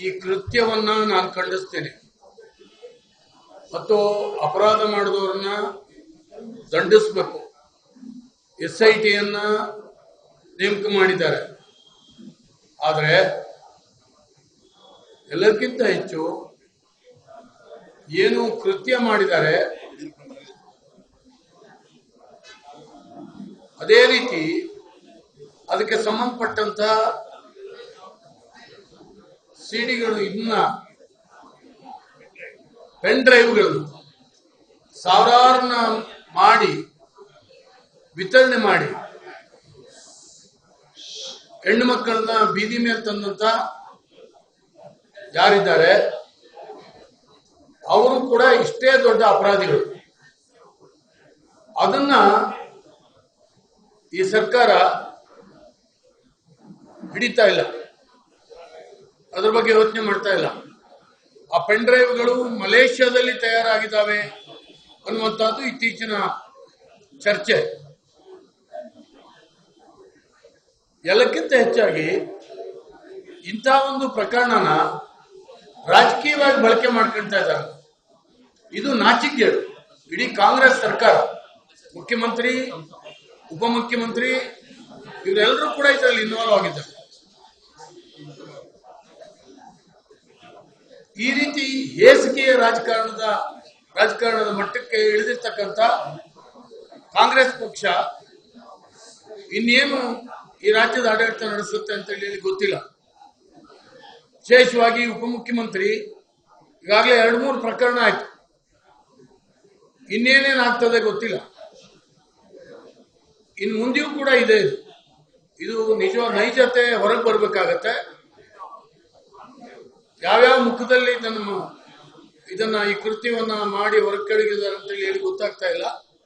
ಈ ಕೃತ್ಯವನ್ನ ನಾನು ಖಂಡಿಸ್ತೇನೆ. ಮತ್ತು ಅಪರಾಧ ಮಾಡಿದವರನ್ನ ದಂಡಿಸಬೇಕು. ಎಸ್ ಐ ಟಿಯನ್ನ ನೇಮಕ ಮಾಡಿದ್ದಾರೆ. ಆದರೆ ಎಲ್ಲಕ್ಕಿಂತ ಹೆಚ್ಚು ಏನು ಕೃತ್ಯ ಮಾಡಿದ್ದಾರೆ, ಅದೇ ರೀತಿ ಅದಕ್ಕೆ ಸಂಬಂಧಪಟ್ಟಂತ ಸಿಡಿಗಳು ಇನ್ನ ಪೆನ್ ಡ್ರೈವ್ಗಳು ಸಾವಿರಾರನ್ನ ಮಾಡಿ, ವಿತರಣೆ ಮಾಡಿ, ಹೆಣ್ಣು ಮಕ್ಕಳನ್ನ ಬೀದಿ ಮೇಲೆ ತಂದಂತ ಯಾರಿದ್ದಾರೆ? ಅವರು ಕೂಡ ಇಷ್ಟೇ ದೊಡ್ಡ ಅಪರಾಧಿಗಳು. ಅದನ್ನ ಈ ಸರ್ಕಾರ ಹಿಡಿತಾ ಇಲ್ಲ. ಅದ್ರ ಬಗ್ಗೆ ಯೋಚನೆ ಮಾಡ್ತಾ ಇಲ್ಲ. ಆ ಪೆನ್ ಡ್ರೈವ್ಗಳು ಮಲೇಷ್ಯಾದಲ್ಲಿ ತಯಾರಾಗಿದ್ದಾವೆ ಅನ್ನುವಂಥದ್ದು ಇತ್ತೀಚಿನ ಚರ್ಚೆ. ಎಲ್ಲಕ್ಕಿಂತ ಹೆಚ್ಚಾಗಿ ಇಂಥ ಒಂದು ಪ್ರಕರಣನ ರಾಜಕೀಯವಾಗಿ ಬಳಕೆ ಮಾಡ್ಕೊಳ್ತಾ ಇದ್ದಾರೆ. ಇದು ನಾಚಿಕೆ ಇಡೀ ಕಾಂಗ್ರೆಸ್ ಸರ್ಕಾರ, ಮುಖ್ಯಮಂತ್ರಿ, ಉಪಮುಖ್ಯಮಂತ್ರಿ, ಇವರೆಲ್ಲರೂ ಕೂಡ ಇದರಲ್ಲಿ ಇನ್ವಾಲ್ವ್ ಆಗಿದ್ದಾರೆ. ಈ ರೀತಿ ಹೇಸಿಗೆಯ ರಾಜಕಾರಣದ ರಾಜಕಾರಣದ ಮಟ್ಟಕ್ಕೆ ಇಳಿದಿರ್ತಕ್ಕಂಥ ಕಾಂಗ್ರೆಸ್ ಪಕ್ಷ ಇನ್ನೇನು ಈ ರಾಜ್ಯದ ಆಡಳಿತ ನಡೆಸುತ್ತೆ ಅಂತ ಹೇಳಿ ಗೊತ್ತಿಲ್ಲ. ವಿಶೇಷವಾಗಿ ಉಪಮುಖ್ಯಮಂತ್ರಿ ಈಗಾಗಲೇ ಎರಡು ಮೂರು ಪ್ರಕರಣ ಆಯ್ತು. ಇನ್ನೇನೇನಾಗ್ತದೆ ಗೊತ್ತಿಲ್ಲ. ಇನ್ನು ಮುಂದೆಯೂ ಕೂಡ ಇದೆ. ಇದು ನಿಜ, ನೈಜತೆ ಹೊರಗೆ ಬರಬೇಕಾಗತ್ತೆ. ಯಾವ್ಯಾವ ಮುಖದಲ್ಲಿ ಇದನ್ನು ಇದನ್ನ ಈ ಕೃತ್ಯವನ್ನ ಮಾಡಿ ಹೊರಗೆ ಕಳಗಿದ್ದಾರೆ ಅಂತ ಹೇಳಿ ಗೊತ್ತಾಗ್ತಾ ಇಲ್ಲ.